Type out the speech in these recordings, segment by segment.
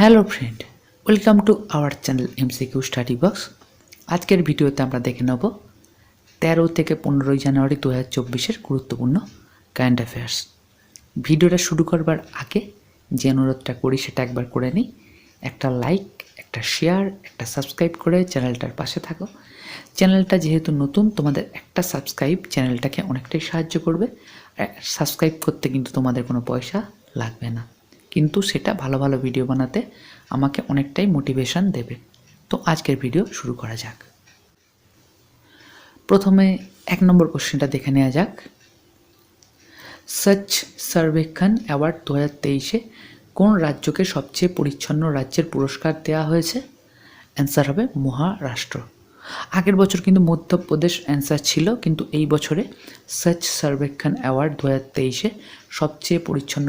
Hello friend welcome to our channel MCQ study box আজকের ভিডিওতে আমরা দেখে নেব তেরো থেকে পনেরোই জানুয়ারি দু হাজার চব্বিশের গুরুত্বপূর্ণ কারেন্ট অ্যাফেয়ার্স ভিডিওটা শুরু করবার আগে যে অনুরোধটা করি, সেটা একবার করে নিই। একটা লাইক একটা শেয়ার একটা সাবস্ক্রাইব করে চ্যানেলটার পাশে থাকো। চ্যানেলটা যেহেতু নতুন, তোমাদের একটা সাবস্ক্রাইব চ্যানেলটাকে অনেকটাই সাহায্য করবে। সাবস্ক্রাইব করতে কিন্তু তোমাদের কোনো পয়সা লাগবে না। কিন্তু সেটা ভালো ভালো ভিডিও বানাতে আমাকে অনেকটাই মোটিভেশন দেবে। তো আজকের ভিডিও শুরু করা যাক। প্রথমে এক নম্বর কোশ্চেনটা দেখে নেওয়া যাক। স্বচ্ছ সর্বেক্ষণ অ্যাওয়ার্ড দু হাজার তেইশে কোন রাজ্যকে সবচেয়ে পরিচ্ছন্ন রাজ্যের পুরস্কার দেওয়া হয়েছে? অ্যান্সার হবে মহারাষ্ট্র। আগের বছর কিন্তু মধ্যপ্রদেশ অ্যান্সার ছিল, কিন্তু এই বছরে স্বচ্ছ সর্বেক্ষণ অ্যাওয়ার্ড দু হাজার তেইশে সবচেয়ে পরিচ্ছন্ন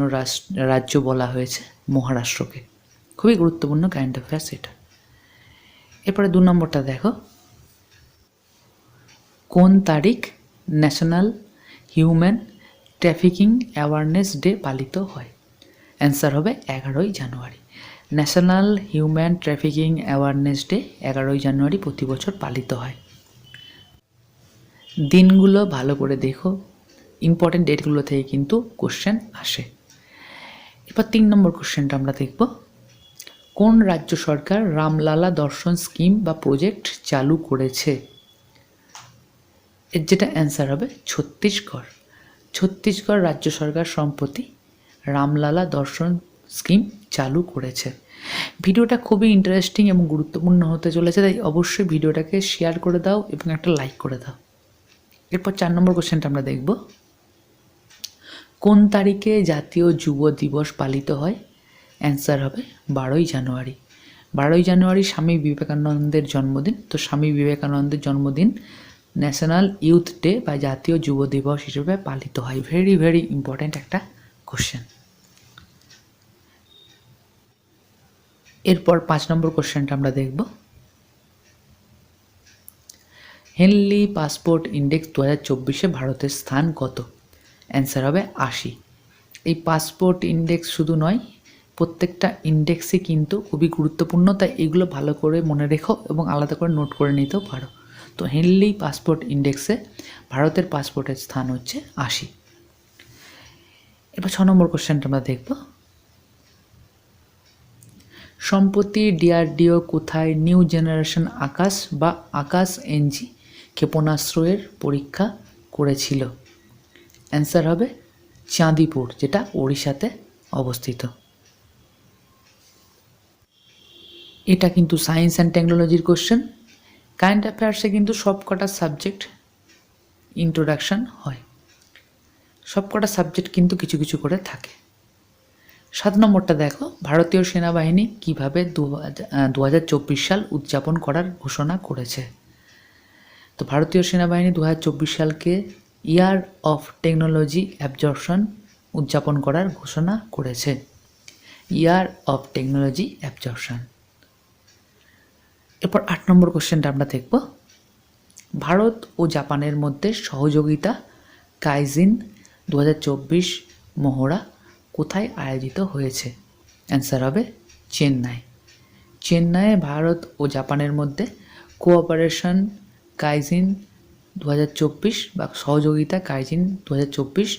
রাজ্য বলা হয়েছে মহারাষ্ট্রকে। খুবই গুরুত্বপূর্ণ কারেন্ট অ্যাফেয়ার্স এটা। এরপরে দু নম্বরটা দেখো। কোন তারিখ national human trafficking awareness day পালিত হয়? অ্যান্সার হবে এগারোই জানুয়ারি। National human trafficking awareness day এগারোই জানুয়ারি প্রতি বছর পালিত হয়। দিনগুলো ভালো করে দেখো। ইম্পর্টেন্ট ডেটগুলো থেকে কিন্তু কোশ্চেন আসে। এবার তিন নম্বর কোশ্চেনটা আমরা দেখব। কোন রাজ্য সরকার রামলালা দর্শন স্কিম বা প্রজেক্ট চালু করেছে? এর যেটা অ্যান্সার হবে, ছত্তিশগড়। ছত্তিশগড় রাজ্য সরকার সম্প্রতি রামলালা দর্শন স্কিম চালু করেছে। ভিডিওটা খুবই ইন্টারেস্টিং এবং গুরুত্বপূর্ণ হতে চলেছে, তাই অবশ্যই ভিডিওটাকে শেয়ার করে দাও এবং একটা লাইক করে দাও। এরপর চার নম্বর কোশ্চেনটা আমরা দেখব। কোন তারিখে জাতীয় যুব দিবস পালিত হয়? অ্যান্সার হবে বারোই জানুয়ারি। বারোই জানুয়ারি স্বামী বিবেকানন্দের জন্মদিন। তো স্বামী বিবেকানন্দের জন্মদিন ন্যাশনাল ইউথ ডে বা জাতীয় যুব দিবস হিসেবে পালিত হয়। ভেরি ভেরি ইম্পর্ট্যান্ট একটা কোশ্চেন এরপর পাঁচ নম্বর কোশ্চেনটা আমরা দেখব। হেনলি পাসপোর্ট ইন্ডেক্স দু হাজার চব্বিশে ভারতের স্থান কত? অ্যান্সার হবে আশি। এই পাসপোর্ট ইন্ডেক্স শুধু নয়, প্রত্যেকটা ইন্ডেক্সই কিন্তু খুবই গুরুত্বপূর্ণ, তাই এগুলো ভালো করে মনে রেখো এবং আলাদা করে নোট করে নিতেও পারো। তো হেনলি পাসপোর্ট ইন্ডেক্সে ভারতের পাসপোর্টের স্থান হচ্ছে আশি। এবার ছ নম্বর কোশ্চেনটা আমরা দেখব। সম্প্রতি ডিআরডিও কোথায়? নিউ জেনারেশন আকাশ বা আকাশ এনজি? ক্ষেপণাস্ত্রের পরীক্ষা করেছিল। অ্যান্সার হবে চাঁদিপুর, যেটা ওড়িশাতে অবস্থিত। এটা কিন্তু সায়েন্স অ্যান্ড টেকনোলজির কোশ্চেন। কারেন্ট অ্যাফেয়ার্সে কিন্তু সব কটা সাবজেক্ট ইন্ট্রোডাকশান হয়। সব কটা সাবজেক্ট কিন্তু কিছু কিছু করে থাকে। সাত নম্বরটা দেখো, ভারতীয় সেনাবাহিনী কীভাবে দু হাজার চব্বিশ সাল উদযাপন করার ঘোষণা করেছে। তো ভারতীয় সেনাবাহিনী দু হাজার চব্বিশ সালকে ইয়ার অফ টেকনোলজি অ্যাবজর্পশন উদযাপন করার ঘোষণা করেছে। Year of technology absorption. এরপর আট নম্বর কোশ্চেনটা আমরা দেখব। ভারত ও জাপানের মধ্যে সহযোগিতা, কাইজিন দু হাজার চব্বিশ, মহড়া কোথায় আয়োজিত হয়েছে? অ্যান্সার হবে চেন্নাই। চেন্নাইয়ে ভারত ও জাপানের মধ্যে কোঅপারেশন কাইজিন দু হাজার চব্বিশ বা সহযোগিতা কাইজিন দু হাজার চব্বিশ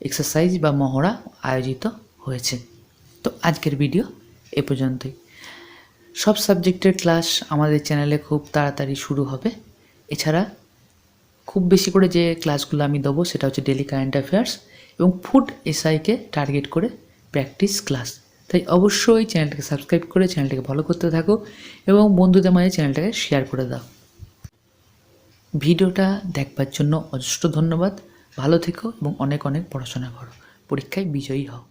এক্সারসাইজ বা মহড়া আয়োজিত হয়েছে। তো আজকের ভিডিও এ পর্যন্তই। সব সাবজেক্টের ক্লাস আমাদের চ্যানেলে খুব তাড়াতাড়ি শুরু হবে। এছাড়া খুব বেশি করে যে ক্লাসগুলো আমি দেবো সেটা হচ্ছে ডেলি কারেন্ট অ্যাফেয়ার্স এবং ফুড এসআইকে টার্গেট করে প্র্যাকটিস ক্লাস তাই অবশ্যই চ্যানেলটাকে সাবস্ক্রাইব করে চ্যানেলটাকে ফলো করতে থাকো এবং বন্ধুদের মাঝে চ্যানেলটাকে শেয়ার করে দাও। ভিডিওটা দেখবার জন্য অজস্র ধন্যবাদ। ভালো থেকো এবং অনেক অনেক পড়াশোনা করো। পরীক্ষায় বিজয়ী হও।